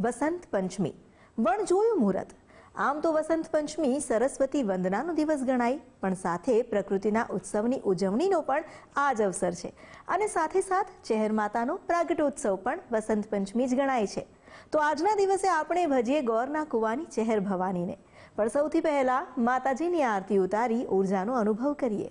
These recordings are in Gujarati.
વસંત પંચમી. વણ જોયું મુહૂર્ત. આમ તો વસંત પંચમી સરસ્વતી વંદનાનો દિવસ ગણાય, પણ સાથે પ્રકૃતિના ઉત્સવની ઉજવણીનો પણ આ જ અવસર છે. અને સાથે સાથ ચહેર માતાનો પ્રાગટ્યોત્સવ પણ વસંત પંચમી જ ગણાય છે. તો આજના દિવસે આપણે ભજીએ ગોરના કુવાની ચહેર ભવાનીને. પણ સૌથી પહેલા માતાજીની આરતી ઉતારી ઉર્જાનો અનુભવ કરીએ.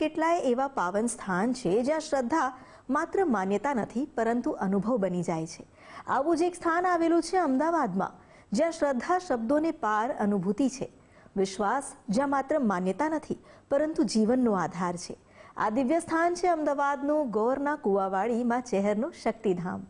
કેટલાય એવા પાવન સ્થાન છે જ્યાં શ્રદ્ધા માત્ર માન્યતા નથી, પરંતુ અનુભવ બની જાય છે. આવું જ એક સ્થાન આવેલું છે અમદાવાદમાં, જ્યાં શ્રદ્ધા શબ્દોને પાર અનુભૂતિ છે. વિશ્વાસ જ્યાં માત્ર માન્યતા નથી, પરંતુ જીવનનો આધાર છે. આ દિવ્ય સ્થાન છે અમદાવાદનું ગોરના કુવાવાડીમાં ચહેરનું શક્તિધામ.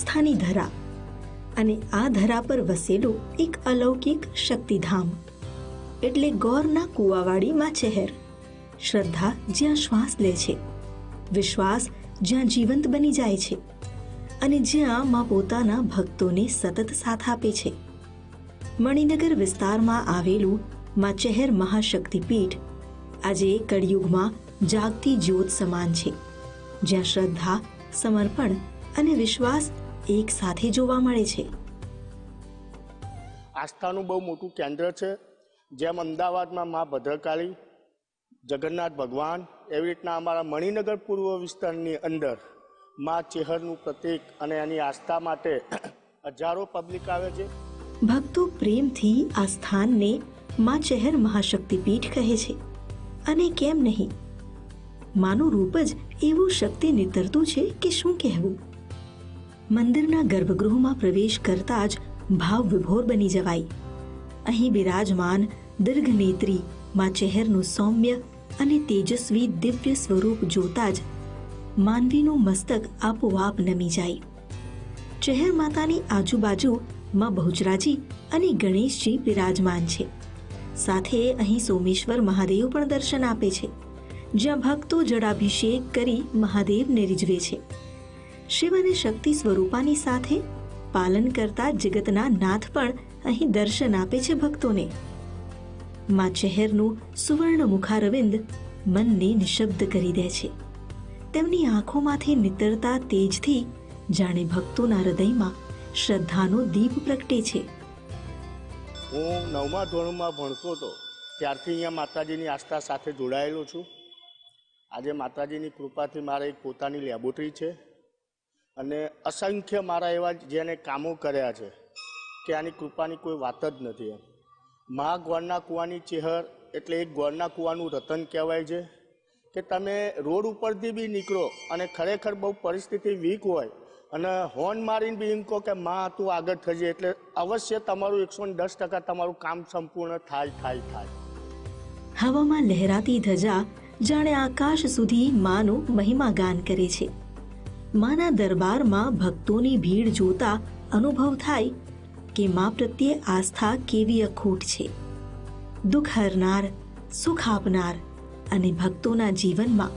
આસ્થાની ધરા અને આ ધરા પર વસેલું એક અલૌકિક શક્તિધામ, એટલે ગોરના કુવાવાળી માં ચહેર. શ્રદ્ધા જ્યાં શ્વાસ લે છે, વિશ્વાસ જ્યાં જીવંત બની જાય છે અને જ્યાં માં પોતાના ભક્તોને સતત સાથ આપે છે. મણિનગર વિસ્તારમાં આવેલું માં ચહેર મહાશક્તિપીઠ આજે કળિયુગમાં જાગતી જ્યોત સમાન છે, જ્યાં શ્રદ્ધા, સમર્પણ અને વિશ્વાસ એક સાથે જોવા મળે છે. આસ્થાનું બહુ મોટું કેન્દ્ર છે. જેમ અમદાવાદમાં મા ભદ્રકાળી જગન્નાથ ભગવાન એવી રીતના અમારા મણિનગર પૂર્વ વિસ્તારની અંદર મા ચેહરનું પ્રતીક અને એની આસ્થા માટે હજારો પબ્લિક આવે છે. ભક્તો પ્રેમથી આ સ્થાનને મા ચહેર મહાશક્તિપીઠ કહે છે. અને કેમ નહીં? માનું રૂપ જ એવું શક્તિ નિતરતું છે કે શું કહેવું? મંદિરના ગર્ભગૃહમાં પ્રવેશ કરતા જ ભાવ વિભોર બની જવાય. અહીં બિરાજમાન, દીર્ઘનેત્રી, માં ચહેરનું સૌમ્ય અને તેજસ્વી દિવ્ય સ્વરૂપ જોતા જ માનવીનું મસ્તક આપોઆપ નમી જાય. ચહેર માતાની આજુબાજુ માં બહુચરાજી અને ગણેશજી બિરાજમાન છે. સાથે અહીં સોમેશ્વર મહાદેવ પણ દર્શન આપે છે. જ્યાં ભક્તો જળાભિષેક કરી મહાદેવને રીઝવે છે. શિવ અને શક્તિ સ્વરૂપાની સાથે પાલન કરતા જગતના નાથ પણ અહીં દર્શન આપે છે ભક્તોને. માં ચહેરનું સુવર્ણ મુખારવિંદ મનને નિશબ્દ કરી દે છે. તેમની આંખોમાંથી નીતરતા તેજથી જાણે ભક્તોના હૃદયમાં શ્રદ્ધાનો દીપ પ્રગટે છે. હું નવમા ધોરણમાં ભણતો હતો. ત્યારથી અહીંયા માતાજીની આસ્થા સાથે જોડાયેલો છું. આજે માતાજીની કૃપાથી મારે એક પોતાની લેબોરેટરી છે. અને અસંખ્ય મારા એવા જેને કામો કર્યા છે, કે આની કૃપાની કોઈ વાત જ નથી એમ. મા ગોળના કૂવાની ચેહર એટલે એક ગોળના કૂવાનું રતન કહેવાય છે, કે તમે રોડ ઉપરથી બી નીકળો અને ખરેખર બહુ પરિસ્થિતિ વીક હોય અને હોર્ન મારીને બી એમ કહો કે માં, તું આગળ થજે, એટલે અવશ્ય તમારું એકસો દસ ટકા તમારું કામ સંપૂર્ણ થાય થાય થાય. હવામાં લહેરાતી ધજા જાણે આકાશ સુધી માનું મહિમા ગાન કરે છે. માના દરબારમાં ભક્તોની ભીડ જોતા અનુભવ થાય કે મા પ્રત્યે આસ્થા કેવી અખૂટ છે. દુઃખ હરનાર, સુખ આપનાર અને ભક્તોના જીવનમાં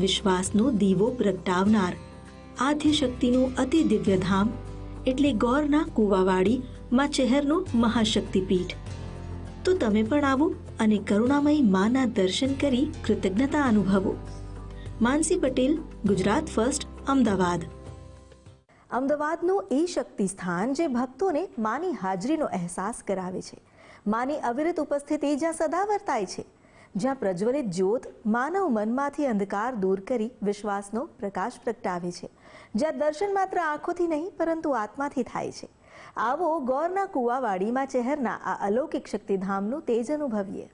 વિશ્વાસનો દીવો પ્રગટાવનાર આદ્ય શક્તિનું અતિ દિવ્ય ધામ એટલે ગોરના કુવાવાડી માં ચહેરનું મહાશક્તિપીઠ. તો તમે પણ આવો અને કરુણામય માના દર્શન કરી કૃતજ્ઞતા અનુભવો. માનસી પટેલ, ગુજરાત ફર્સ્ટ અમદાવાદ. અમદાવાદનું એ શક્તિ સ્થાન જે ભક્તોને માની હાજરીનો અહેસાસ કરાવે છે. માની અવિરત ઉપસ્થિતિ જ્યાં સદા વર્તાય છે. જ્યાં પ્રજ્વલિત જ્યોત માનવ મનમાંથી અંધકાર દૂર કરી વિશ્વાસનો પ્રકાશ પ્રગટાવે છે. જ્યાં દર્શન માત્ર આંખોથી નહીં, પરંતુ આત્માથી થાય છે. આવો ગોરના કુવાવાડીમાં ચહેરના આ અલૌકિક શક્તિધામનું તેજ અનુભવીએ.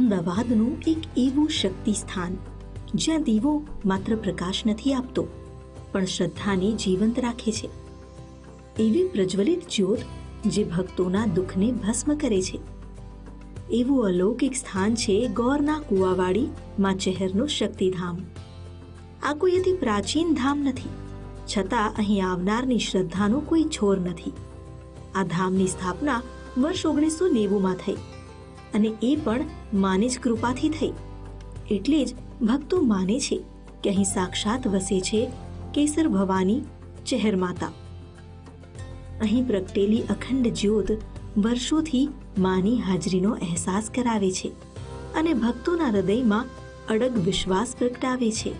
અમદાવાદનું એક એવું શક્તિ સ્થાન જ્યાં દીવો માત્ર પ્રકાશ નથી આપતો, પણ શ્રદ્ધાને જીવંત રાખે છે. એવી પ્રજ્વલિત જ્યોત જે ભક્તોના દુઃખને ભસ્મ કરે છે. એવું અલૌકિક સ્થાન છે ગોરના કુવાવાડી માં ચહેરનું શક્તિધામ. આ કોઈ અતિ પ્રાચીન ધામ નથી, છતાં અહીં આવનારની શ્રદ્ધાનો કોઈ છોર નથી. આ ધામની સ્થાપના વર્ષ ઓગણીસો નેવુંમાં થઈ. અને એ પણ માની જ કૃપાથી થઈ. એટલે જ ભક્તો માને છે કે અહીં સાક્ષાત વસે છે કેસર ભવાની ચહેર માતા. અહીં પ્રગટેલી અખંડ જ્યોત વર્ષોથી માની હાજરીનો અહેસાસ કરાવે છે અને ભક્તોના હૃદયમાં અડગ વિશ્વાસ પ્રગટાવે છે.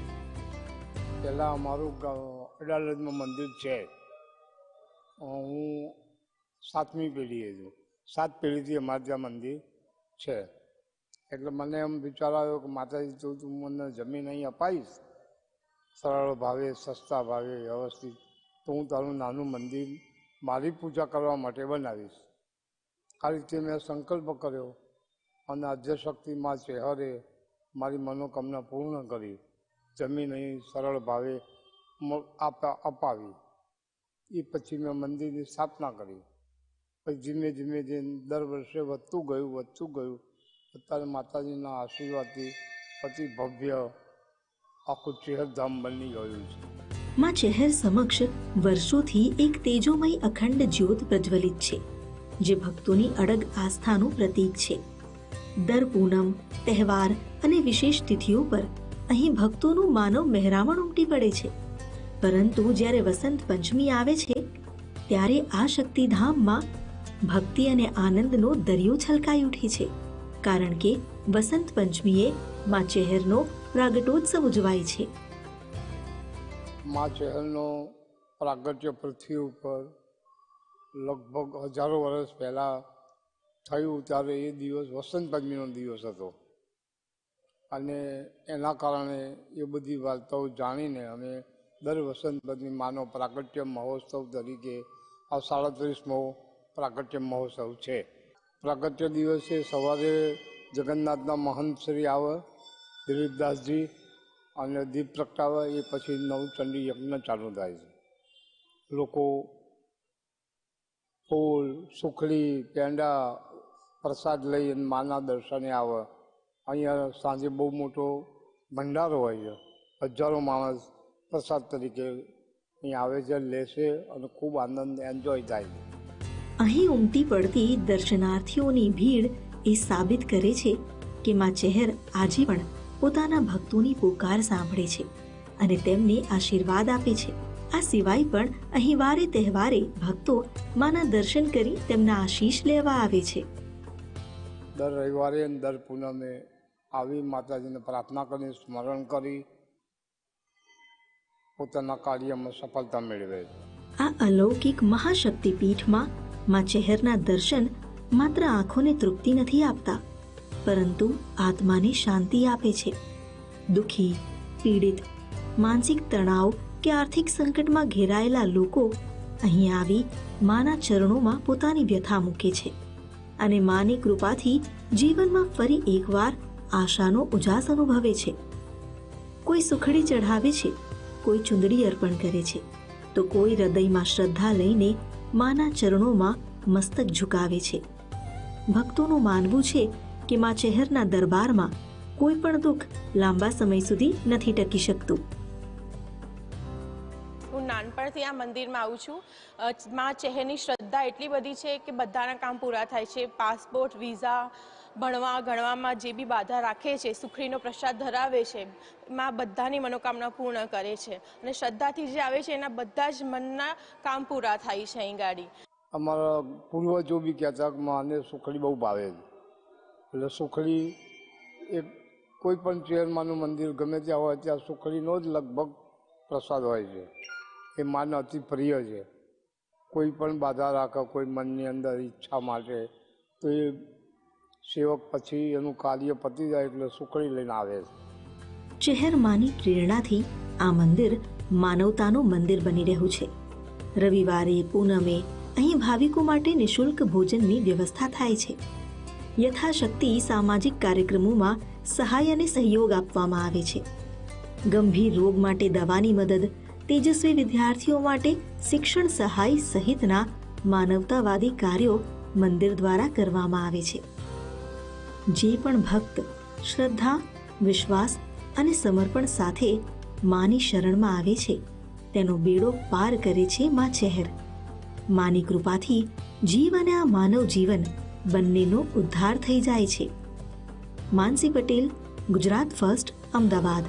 પહેલાં અમારું અડાલજમાં મંદિર છે. હું સાતમી પેઢીએ છું. સાત પેઢીથી અમારે ત્યાં મંદિર છે. એટલે મને એમ વિચાર આવ્યો કે માતાજી, તું તું મને જમીન અહીં અપાવીશ સરળ ભાવે, સસ્તા ભાવે, વ્યવસ્થિત. તો હું તારું નાનું મંદિર મારી પૂજા કરવા માટે બનાવીશ. આ રીતે મેં સંકલ્પ કર્યો અને આદ્યશક્તિમાં ચહેરે મારી મનોકામના પૂર્ણ કરી. જમીન અહીં સરળ ભાવે અપાવી. એ પછી મેં મંદિરની સ્થાપના કરી. પછી ધીમે ધીમે ધીમે દર વર્ષે વધતું ગયું વધતું ગયું. અત્યારે માતાજીના આશીર્વાદથી અતિ ભવ્ય આખું ચેહરધામ બની ગયું છે. માં ચહેર સમક્ષ વર્ષોથી એક તેજોમય અખંડ જ્યોત પ્રજ્વલિત છે, જે ભક્તોની અડગ આસ્થાનું પ્રતીક છે. દર પૂનમ, તહેવાર અને વિશેષ તિથિઓ પર અહીં ભક્તોનું માનવ મહેરામણ ઉમટી પડે છે. પરંતુ જ્યારે વસંત પંચમી આવે છે, ત્યારે આ શક્તિધામમાં ભક્તિ અને આનંદનો દરિયો છલકાઈ ઉઠે છે. કારણ કે વસંત પંચમીએ મા ચહેરનો પ્રાગટોત્સવ ઉજવાય છે. મા ચહેરનો પ્રાગટ્ય પૃથ્વી ઉપર લગભગ હજારો વર્ષ પહેલાં થયું ત્યારે એ દિવસ વસંત પંચમીનો દિવસ હતો. અને એના કારણે એ બધી વાર્તાઓ જાણીને અમે દર વસંત પંચમી માનો પ્રાગટ્ય મહોત્સવ તરીકે આ સાડત્રીસમો પ્રાગટ્ય મહોત્સવ છે. પ્રાગટ્ય દિવસે સવારે જગન્નાથના મહંત શ્રી આવે, દિલીપદાસજી અને દીપ પ્રગટાવે એ પછી નવચંડી યજ્ઞ ચાલુ થાય છે. લોકો ફૂલ, સુખડી, પેંડા પ્રસાદ લઈ અને માના દર્શને આવે. અહીંયા સાંજે બહુ મોટો ભંડારો હોય છે. હજારો માણસ પ્રસાદ તરીકે અહીં આવે છે લે અને ખૂબ આનંદ એન્જોય થાય છે. અહીં ઉમટી પડતી દર્શનાર્થીઓની ભીડ એ સાબિત કરે છે કે માં ચહેર આજે પણ પોતાના ભક્તોની પુકાર સાંભળે છે અને તેમને આશીર્વાદ આપે છે. આ સિવાય પણ અહીં વારે તહેવારે ભક્તો માના દર્શન કરી તેમના આશીષ લેવા આવે છે. દર રવિવારે અને દર પૂનમે આવી માતાજીને પ્રાર્થના કરી સ્મરણ કરી પોતાના કાર્યમાં સફળતા મેળવે છે. આ અલૌકિક મહાશક્તિપીઠમાં માં ચહેરના દર્શન માત્ર આંખોને તૃપ્તિ નથી આપતા, પરંતુ આત્માને શાંતિ આપે છે. દુઃખી, પીડિત, માનસિક તણાવ કે આર્થિક સંકટમાં ઘેરાયેલા લોકો અહીં આવી માના ચરણોમાં પોતાની વ્યથા મૂકે છે અને માની કૃપાથી જીવનમાં ફરી એકવાર આશાનો ઉજાસ અનુભવે છે. કોઈ સુખડી ચઢાવે છે, કોઈ ચુંદડી અર્પણ કરે છે, તો કોઈ હૃદયમાં શ્રદ્ધા લઈને માના ચરણોમાં મસ્તક ઝુકાવે છે. ભક્તોનું માનવું છે કે મા ચહેરના દરબારમાં કોઈ પણ દુઃખ લાંબા સમય સુધી નથી ટકી શકતું. હું નાનપણથી આ મંદિરમાં આવું છું. મા ચહેરની શ્રદ્ધા એટલી બધી છે કે બધાના કામ પૂરા થાય છે. પાસપોર્ટ, વિઝા ભણવા, ગણવામાં જે બી બાધા રાખે છે, સુખડીનો પ્રસાદ ધરાવે છે, માં બધાની મનોકામના પૂર્ણ કરે છે. અને શ્રદ્ધાથી જે આવે છે, એના બધા જ મનના કામ પૂરા થાય છે અહીં ગાડી. અમારા પૂર્વજો બી કહેતા કે માને સુખડી બહુ ભાવે એટલે સુખડી એ કોઈ પણ ચેરમાનું મંદિર ગમે ત્યાં હોય, ત્યાં સુખડીનો જ લગભગ પ્રસાદ હોય છે. એ માન અતિ પ્રિય છે. કોઈ પણ બાધા રાખે, કોઈ મનની અંદર ઈચ્છા માટે, તો એ સેવક પછી એનું કાર્ય પતી જાય એટલે સુખડી લઈને આવે છે. ચહેરમાની પ્રેરણાથી આ મંદિર માનવતાનું મંદિર બની રહ્યું છે. રવિવારે, પૂનમે અહીં ભાવિકો માટે નિઃશુલ્ક ભોજનની વ્યવસ્થા થાય છે. યથાશક્તિ સામાજિક કાર્યક્રમોમાં સહાય અને સહયોગ આપવામાં આવે છે. ગંભીર રોગ માટે દવાની મદદ, તેજસ્વી વિદ્યાર્થીઓ માટે શિક્ષણ સહાય સહિતના માનવતાવાદી કાર્યો મંદિર દ્વારા કરવામાં આવે છે. જે પણ ભક્ત શ્રદ્ધા, વિશ્વાસ અને સમર્પણ સાથે માની શરણમાં આવે છે, તેનો બેડો પાર કરે છે મા ચહેર. માની કૃપાથી જીવ અને આ માનવ જીવન બંનેનો ઉદ્ધાર થઈ જાય છે. માનસી પટેલ, ગુજરાત ફર્સ્ટ, અમદાવાદ.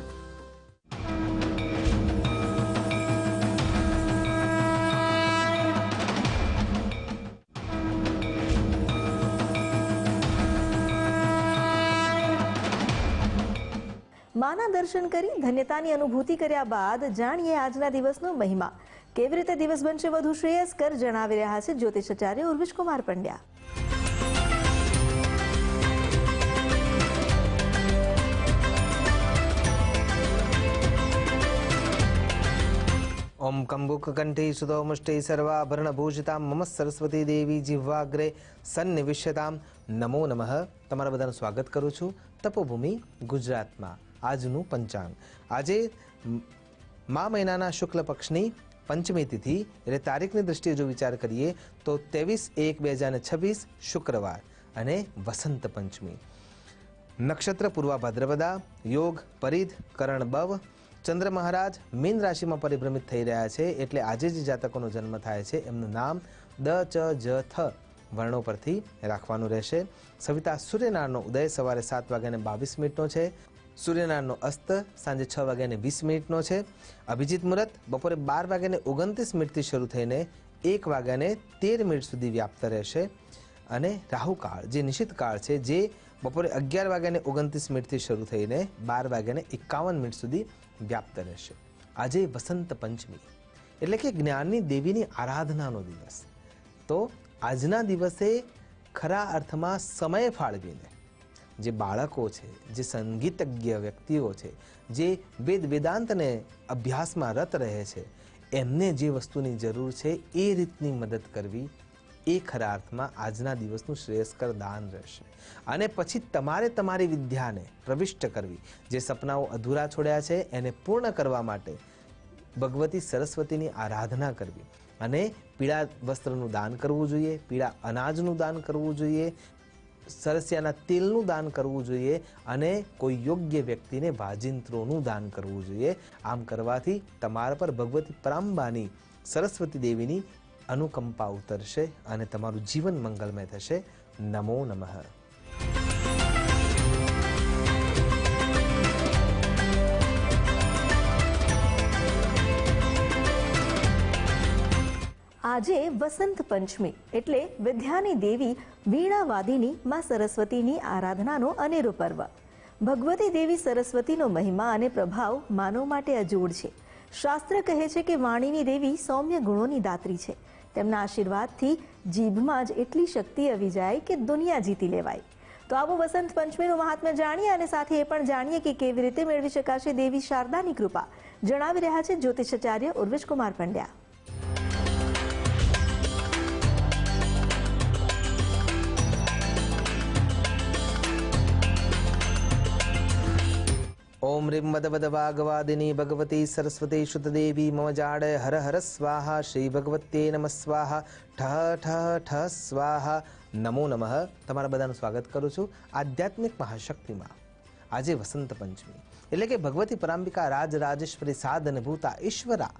માના દર્શન કરી ધન્યતાની અનુભૂતિ કર્યા બાદ જાણીએ આજના દિવસનો મહિમા. કેવી રીતે દિવસ બનશે વધુ શ્રેયસ્કર જણાવી રહ્યા છે જ્યોતિષાચાર્ય ઉર્વિશ કુમાર પંડ્યા. ઓમ કંબુકકંઠી સુતોમુષ્ટે સર્વાભરણભૂષિતામ મમ સરસ્વતી દેવી જિહ્વાગ્રે સન્નિવિષ્યતામ. નમો નમઃ. તમારા બધાનું સ્વાગત કરું છું. તપોભૂમિ ગુજરાતમાં. આજનું પંચાંગ. આજે મા મહિનાના શુક્લ પક્ષની પંચમી તિથિ, એટલે તારીખની દ્રષ્ટિએ જો વિચાર કરીએ, તો ત્રેવીસ એક બે હજાર છવ્વીસ શુક્રવાર અને વસંત પંચમી. નક્ષત્ર પૂર્વા ભાદ્રપદા, યોગ, પરિધ, કરણ બવ, ચંદ્ર મહારાજ મીન રાશિમાં પરિભ્રમિત થઈ રહ્યા છે, એટલે આજે જે જાતકોનો જન્મ થાય છે, એમનું નામ દ, ચ, જ, થ વર્ણો પરથી રાખવાનું રહેશે. સવિતા સૂર્યનારાયણનો ઉદય સવારે સાત વાગ્યાને બાવીસ મિનિટનો છે. સૂર્યનારાયણનો અસ્ત સાંજે છ વાગ્યાને વીસ મિનિટનો છે. અભિજીત મુહૂર્ત બપોરે બાર વાગ્યાને ઓગણત્રીસ મિનિટથી શરૂ થઈને એક વાગ્યાને તેર મિનિટ સુધી વ્યાપ્ત રહેશે. અને રાહુકાળ જે નિશ્ચિત કાળ છે, જે બપોરે અગિયાર વાગ્યાને ઓગણત્રીસ મિનિટથી શરૂ થઈને બાર વાગ્યાને એકાવન મિનિટ સુધી વ્યાપ્ત રહેશે. આજે વસંત પંચમી, એટલે કે જ્ઞાનની દેવીની આરાધનાનો દિવસ. તો આજના દિવસે ખરા અર્થમાં સમય ફાળવીને જે બાળકો છે, જે સંગીતજ્ઞ વ્યક્તિઓ છે, જે વેદ વેદાંતને અભ્યાસમાં રત રહે છે, એમને જે વસ્તુની જરૂર છે એ રીતની મદદ કરવી એ ખરા અર્થમાં આજના દિવસનું શ્રેયસ્કર દાન રહેશે. અને પછી તમારે તમારી વિદ્યાને પ્રવિષ્ટ કરવી. જે સપનાઓ અધૂરા છોડ્યા છે, એને પૂર્ણ કરવા માટે ભગવતી સરસ્વતીની આરાધના કરવી. અને પીળા વસ્ત્રનું દાન કરવું જોઈએ, પીળા અનાજનું દાન કરવું જોઈએ સરસિયાના તેલનું દાન કરવું જોઈએ અને કોઈ યોગ્ય વ્યક્તિને વાજિંત્રોનું દાન કરવું જોઈએ. આમ કરવાથી તમારા પર ભગવતી પરાંબાની સરસ્વતી દેવીની અનુકંપા ઉતરશે અને તમારું જીવન મંગલમય થશે. નમો નમઃ. આજે વસંત પંચમી એટલે વિદ્યાની દેવી વીણાવાદીની માં સરસ્વતીની આરાધનાનો અનેરો પર્વ. ભગવતી દેવી સરસ્વતીનો મહિમા અને પ્રભાવ માનવ માટે અજોડ છે. શાસ્ત્ર કહે છે કે વાણીની દેવી સૌમ્ય ગુણોની દાત્રી છે. તેમના આશીર્વાદથી જીભમાં જ એટલી શક્તિ આવી જાય કે દુનિયા જીતી લેવાય. તો આવો વસંત પંચમીનું મહાત્મ્ય જાણીએ અને સાથે એ પણ જાણીએ કે કેવી રીતે મેળવી શકાશે દેવી શારદાની કૃપા. જણાવી રહ્યા છે જ્યોતિષાચાર્ય ઉર્વિશ કુમાર પંડ્યા. ઓમ રીમ મદવદ વાગવાદિની ભગવતી સરસ્વતી શુદ્ધદેવી મમ જાડ હર હર સ્વાહા શ્રી ભગવતે નમ સ્વાહા ઠ ઠ ઠ સ્વાહા નમો નમઃ તમારા બધાનું સ્વાગત કરું છું આધ્યાત્મિક મહાશક્તિમાં. આજે વસંત પંચમી. એટલે કે ભગવતી પરાંબિકા રાજ, રાજેશ્વરી સાધન ભૂતા ઈશ્વરા,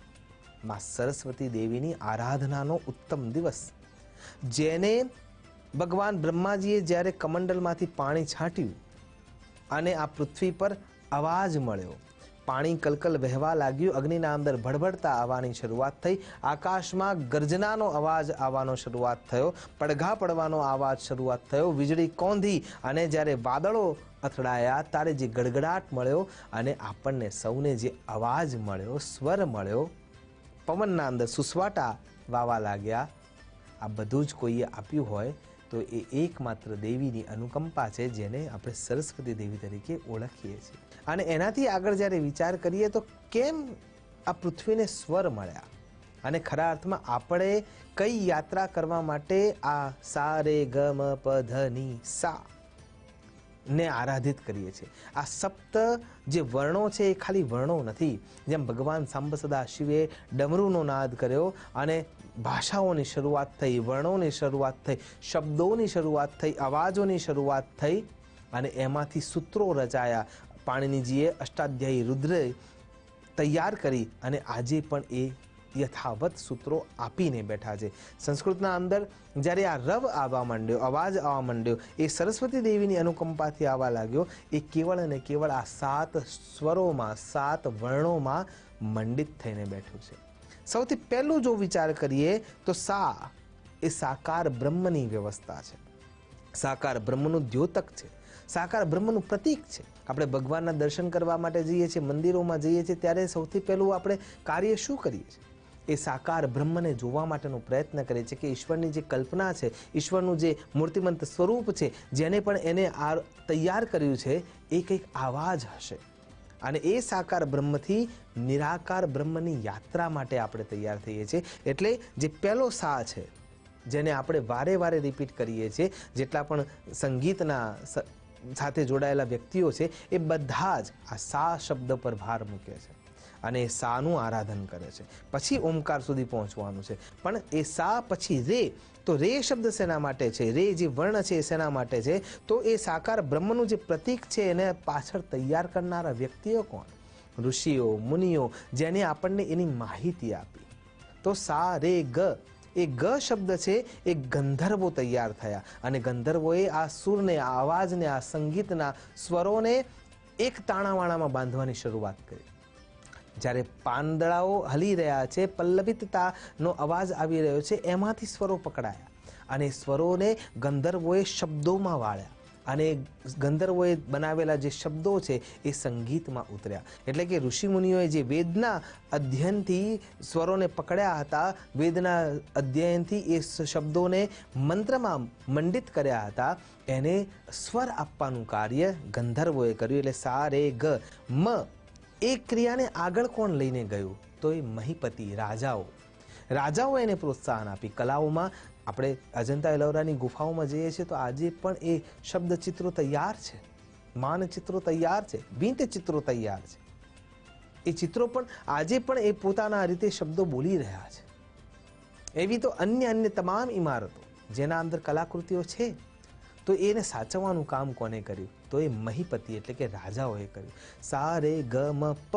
માં સરસ્વતી દેવીની આરાધનાનો ઉત્તમ દિવસ. જેને ભગવાન બ્રહ્માજીએ જ્યારે કમંડલમાંથી પાણી છાંટ્યું અને આ પૃથ્વી પર અવાજ મળ્યો. પાણી કલકલ વહેવા લાગ્યું. અગ્નિના અંદર ભડભડતા આવવાની શરૂઆત થઈ. આકાશમાં ગર્જનાનો અવાજ આવવાનો શરૂઆત થયો. પડઘા પડવાનો અવાજ શરૂઆત થયો. વીજળી કોંધી અને જ્યારે વાદળો અથડાયા ત્યારે જે ગડગડાટ મળ્યો અને આપણને સૌને જે અવાજ મળ્યો, સ્વર મળ્યો, પવનના અંદર સુસવાટા વાવા લાગ્યા. આ બધું જ કોઈએ આપ્યું હોય તો એ એકમાત્ર દેવીની અનુકંપા છે જેને આપણે સરસ્વતી દેવી તરીકે ઓળખીએ છીએ. અને એનાથી આગળ જ્યારે વિચાર કરીએ તો કેમ આ પૃથ્વીને સ્વર મળ્યા? અને ખરા અર્થમાં આપણે કઈ યાત્રા કરવા માટે આ સા રે ગ મ પ ધ સા ને આરાધિત કરીએ છીએ. આ સપ્ત જે વર્ણો છે એ ખાલી વર્ણો નથી. જેમ ભગવાન સાંબ સદા શિવે ડમરૂનો નાદ કર્યો અને ભાષાઓની શરૂઆત થઈ, વર્ણોની શરૂઆત થઈ, શબ્દોની શરૂઆત થઈ, અવાજોની શરૂઆત થઈ અને એમાંથી સૂત્રો રચાયા. પાણીનીજીએ અષ્ટાધ્યાયી રુદ્રે તૈયાર કરી અને આજે પણ એ યથાવત સૂત્રો આપીને બેઠા છે. સંસ્કૃતના અંદર જ્યારે આ રવ આવવા માંડ્યો, અવાજ આવવા માંડ્યો, એ સરસ્વતી દેવીની અનુકંપાથી આવવા લાગ્યો, એ કેવળ અને કેવળ આ સાત સ્વરોમાં, સાત વર્ણોમાં મંડિત થઈને બેઠું છે. સૌથી પહેલું જો વિચાર કરીએ તો સા એ સાકાર બ્રહ્મની વ્યવસ્થા છે. સાકાર બ્રહ્મનું દ્યોતક છે. સાકાર બ્રહ્મનું પ્રતીક છે. આપણે ભગવાનના દર્શન કરવા માટે જઈએ છીએ, મંદિરોમાં જઈએ છીએ, ત્યારે સૌથી પહેલું આપણે કાર્ય શું કરીએ છીએ? એ સાકાર બ્રહ્મને જોવા માટેનો પ્રયત્ન કરે છે કે ઈશ્વરની જે કલ્પના છે, ઈશ્વરનું જે મૂર્તિમંત સ્વરૂપ છે, જેને પણ એને આ તૈયાર કર્યું છે, એ કંઈક આવા હશે. અને એ સાકાર બ્રહ્મથી નિરાકાર બ્રહ્મની યાત્રા માટે આપણે તૈયાર થઈએ છીએ. એટલે જે પહેલો સા છે, જેને આપણે વારે વારે રિપીટ કરીએ છીએ, જેટલા પણ સંગીતના સાથે જોડાયેલા વ્યક્તિઓ છે, એ બધા જ આ સા શબ્દ પર ભાર મૂકે છે. અને સાનું આરાધન કરે છે. પછી ઓમકાર સુધી પહોંચવાનું છે. પણ એ સા પછી રે, તો રે શબ્દ શેના માટે છે. રે જે વર્ણ છે એ શેના માટે છે. તો એ સાકાર બ્રહ્મનું જે પ્રતીક છે એને પાછળ તૈયાર કરનારા વ્યક્તિઓ કોણ? ઋષિઓ, મુનિઓ, જેને આપણને એની માહિતી આપી. તો સા, રે, ગ, એ ગ શબ્દ છે, એ ગંધર્વો તૈયાર થયા. અને ગંધર્વોએ આ સૂરને, આ અવાજને, આ સંગીતના સ્વરોને એક તાણાવાણામાં બાંધવાની શરૂઆત કરી. જ્યારે પાંદડાઓ હલી રહ્યા છે, પલ્લવિતતાનો અવાજ આવી રહ્યો છે, એમાંથી સ્વરો પકડાયા અને સ્વરોને ગંધર્વોએ શબ્દોમાં વાળ્યા અને ગંધર્વોએ બનાવેલા જે શબ્દો છે એ સંગીતમાં ઉતર્યા. એટલે કે ઋષિમુનિઓએ જે વેદના અધ્યયનથી સ્વરોને પકડ્યા હતા, વેદના અધ્યયનથી એ શબ્દોને મંત્રમાં મંડિત કર્યા હતા, એને સ્વર આપવાનું કાર્ય ગંધર્વોએ કર્યું. એટલે સા, રે, ગ, મ એ ક્રિયાને આગળ કોણ લઈને ગયું? તો એ મહીપતિ, રાજાઓ. રાજાઓ એને પ્રોત્સાહન આપી કલાઓમાં આપણે અજંતા એલોરાની ગુફાઓમાં જઈએ છીએ તો આજે પણ એ શબ્દ ચિત્રો તૈયાર છે. માનચિત્રો તૈયાર છે. ભીંત ચિત્રો તૈયાર છે. એ ચિત્રો પણ આજે પણ એ પોતાના રીતે શબ્દો બોલી રહ્યા છે. એવી તો અન્ય અન્ય તમામ ઇમારતો, જેના અંદર કલાકૃતિઓ છે. તો એને સાચવવાનું કામ કોને કર્યું? તો એ મહીપતિ એટલે કે રાજાઓએ કર્યું. સા રે ગ મ પ.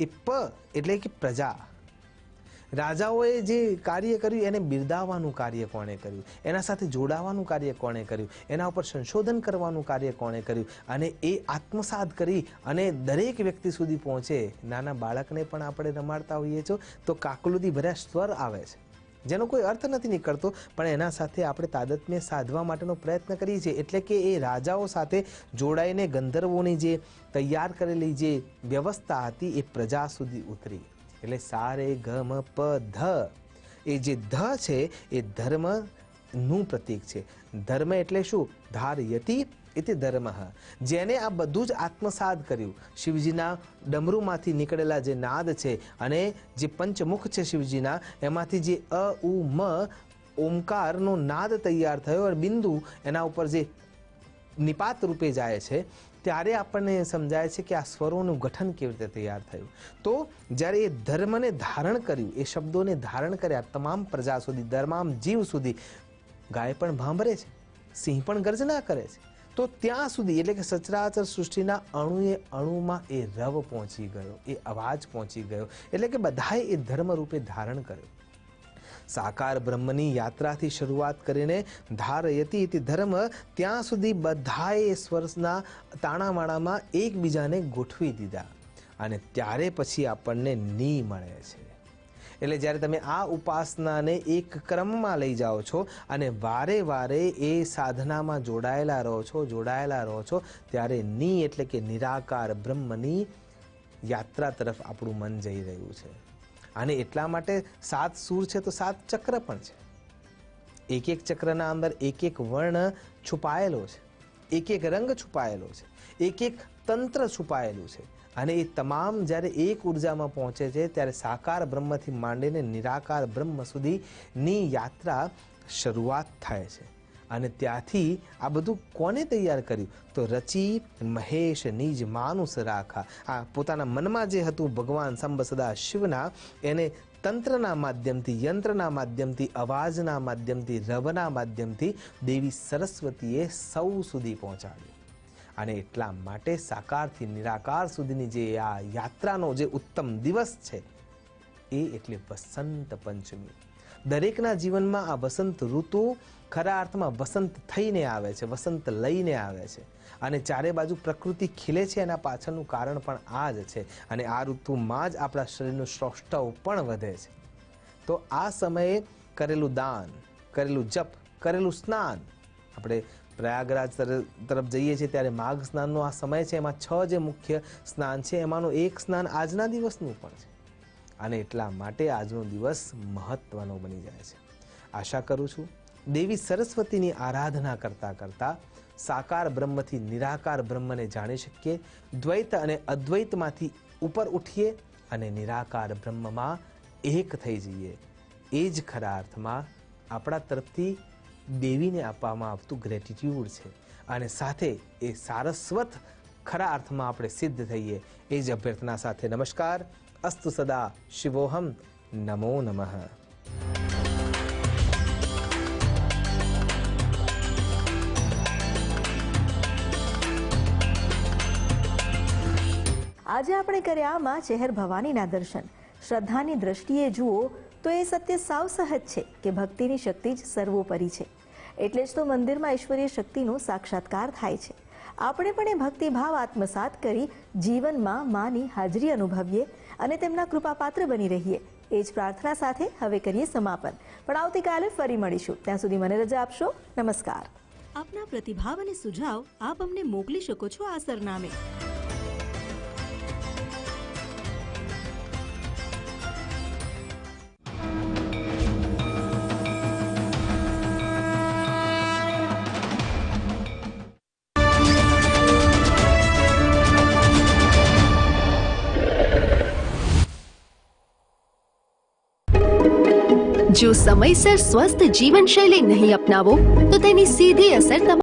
એ પ એટલે કે પ્રજા. રાજાઓએ જે કાર્ય કર્યું, એને બિરદાવવાનું કાર્ય કોણે કર્યું? એના સાથે જોડાવાનું કાર્ય કોણે કર્યું? એના ઉપર સંશોધન કરવાનું કાર્ય કોણે કર્યું? અને એ આત્મસાત કરી અને દરેક વ્યક્તિ સુધી પહોંચે. નાના બાળકને પણ આપણે રમાડતા હોઈએ છીએ તો કાકલુદી ભર્યા સ્વર આવે છે. જેનો કોઈ અર્થ નથી નીકળતો, પણ એના સાથે આપણે તાદત્મ્ય સાધવા માટેનો પ્રયત્ન કરીએ છીએ. એટલે કે એ રાજાઓ સાથે જોડાઈને ગંધર્વોની જે તૈયાર કરેલી જે વ્યવસ્થા હતી, એ પ્રજા સુધી ઉતરી. એટલે સારે ગમ પ ધ. એ જે ધ છે, એ ધર્મનું પ્રતીક છે. ધર્મ એટલે શું? ધારયતિ ઇતિ ધર્મ જેને આ બધું જ આત્મસાદ કર્યું શિવજીના ડમરૂમાંથી નીકળેલા જે નાદ છે અને જે પંચમુખ છે શિવજીના એમાંથી જે અ ઉ મ ઓમકારનો નાદ તૈયાર થયો અને બિંદુ એના ઉપર જે નિપાત રૂપે જાય છે ત્યારે આપણને સમજાય છે કે આ સ્વરોનું ગઠન કેવી રીતે તૈયાર થયું તો જ્યારે એ ધર્મને ધારણ કર્યું એ શબ્દોને ધારણ કર્યા તમામ પ્રજા સુધી તમામ જીવ સુધી ગાય પણ ભાંભરે છે સિંહ પણ ગર્જના કરે છે તો ત્યાં સુધી એટલે કે સચરાચર સૃષ્ટિના અણુએ અણુમાં એ રવ પહોંચી ગયો, એ અવાજ પહોંચી ગયો, એટલે કે બધાએ એ ધર્મ રૂપે ધારણ કર્યો. સાકાર બ્રહ્મની યાત્રાથી શરૂઆત કરીને ધારયતી ઇતિ ધર્મ ત્યાં સુધી બધાએ એ સ્વરના તાણામાણામાં એકબીજાને ગોઠવી દીધા. અને ત્યારે પછી આપણને ની મળે છે. એટલે જ્યારે તમે આ ઉપાસનાને એક ક્રમમાં લઈ જાઓ છો અને વારે વારે એ સાધનામાં જોડાયેલા રહો છો, જોડાયેલા રહો છો, ત્યારે ની એટલે કે નિરાકાર બ્રહ્મની યાત્રા તરફ આપણું મન જઈ રહ્યું છે. અને એટલા માટે સાત સૂર છે તો સાત ચક્ર પણ છે. એક એક ચક્રના અંદર એક એક વર્ણ છુપાયેલો છે. એક એક રંગ છુપાયેલો છે. એક એક તંત્ર છુપાયેલું છે. અને એ તમામ જ્યારે એક ઉર્જામાં પહોંચે છે, ત્યારે સાકાર બ્રહ્મથી માંડીને નિરાકાર બ્રહ્મ સુધીની યાત્રા શરૂઆત થાય છે. અને ત્યાંથી આ બધું કોને તૈયાર કર્યું? તો રચી મહેશ નિજ માનુસ રાખા. આ પોતાના મનમાં જે હતું ભગવાન સંબ સદા શિવના, એને તંત્રના માધ્યમથી, યંત્રના માધ્યમથી, અવાજના માધ્યમથી, રવના માધ્યમથી દેવી સરસ્વતીએ સૌ સુધી પહોંચાડ્યું. અને એટલા માટે સાકારથી નિરાકાર સુધીની જે આ યાત્રાનો જે ઉત્તમ દિવસ છે, એ એટલે વસંત પંચમી. દરેકના જીવનમાં આ વસંત ઋતુ ખરા અર્થમાં વસંત થઈને આવે છે, વસંત લઈને આવે છે. અને ચારે બાજુ પ્રકૃતિ ખીલે છે, એના પાછળનું કારણ પણ આ જ છે. અને આ ઋતુમાં જ આપણા શરીરનું સૌષ્ઠવ પણ વધે છે. તો આ સમયે કરેલું દાન, કરેલું જપ, કરેલું સ્નાન, આપણે પ્રયાગરાજ તર- તરફ જઈએ છીએ ત્યારે માઘ સ્નાનનો આ સમય છે. એમાં છ જે મુખ્ય સ્નાન છે, એમાંનું એક સ્નાન આજના દિવસનું પણ છે. અને એટલા માટે આજનો દિવસ મહત્વનો બની જાય છે. આશા કરું છું, દેવી સરસ્વતીની આરાધના કરતાં કરતાં સાકાર બ્રહ્મથી નિરાકાર બ્રહ્મને જાણી શકીએ, દ્વૈત અને અદ્વૈતમાંથી ઉપર ઉઠીએ અને નિરાકાર બ્રહ્મમાં એક થઈ જઈએ. એ જ ખરા અર્થમાં આપણા તરફથી દેવીને આપવામાં આવતું ગ્રેટિટ્યુડ છે. અને સાથે એ સારસ્વત ખરા અર્થમાં આપણે સિદ્ધ થઈએ એ જ અભ્યર્થના સાથે નમસ્કાર. અસ્તુ સદા શિવોહમ. નમો નમઃ. આજે આપણે કર્યા માં ચહેર ભવાનીના દર્શન. શ્રદ્ધાની દ્રષ્ટિએ જુઓ તો એ સત્ય સાવ સહજ છે કે ભક્તિની શક્તિ જ સર્વોપરી છે. એટલે જ તો મંદિરમાં ઈશ્વરીય શક્તિનો સાક્ષાત્કાર થાય છે. આપણે પણ એ ભક્તિભાવ આત્મસાત કરી જીવનમાં માની હાજરી અનુભવીએ અને તેમના કૃપાપાત્ર બની રહીએ. એ જ પ્રાર્થના સાથે હવે કરીએ સમાપન. પણ આવતીકાલે ફરી મળીશું. ત્યાં સુધી મને રજા આપશો. નમસ્કાર. આપના પ્રતિભાવ અને સુઝાવ આપ અમને મોકલી શકો છો આ સરનામે. જો સમયસર સ્વસ્થ જીવનશૈલી નહીં અપનાવો તો તેની સીધી અસર તમારા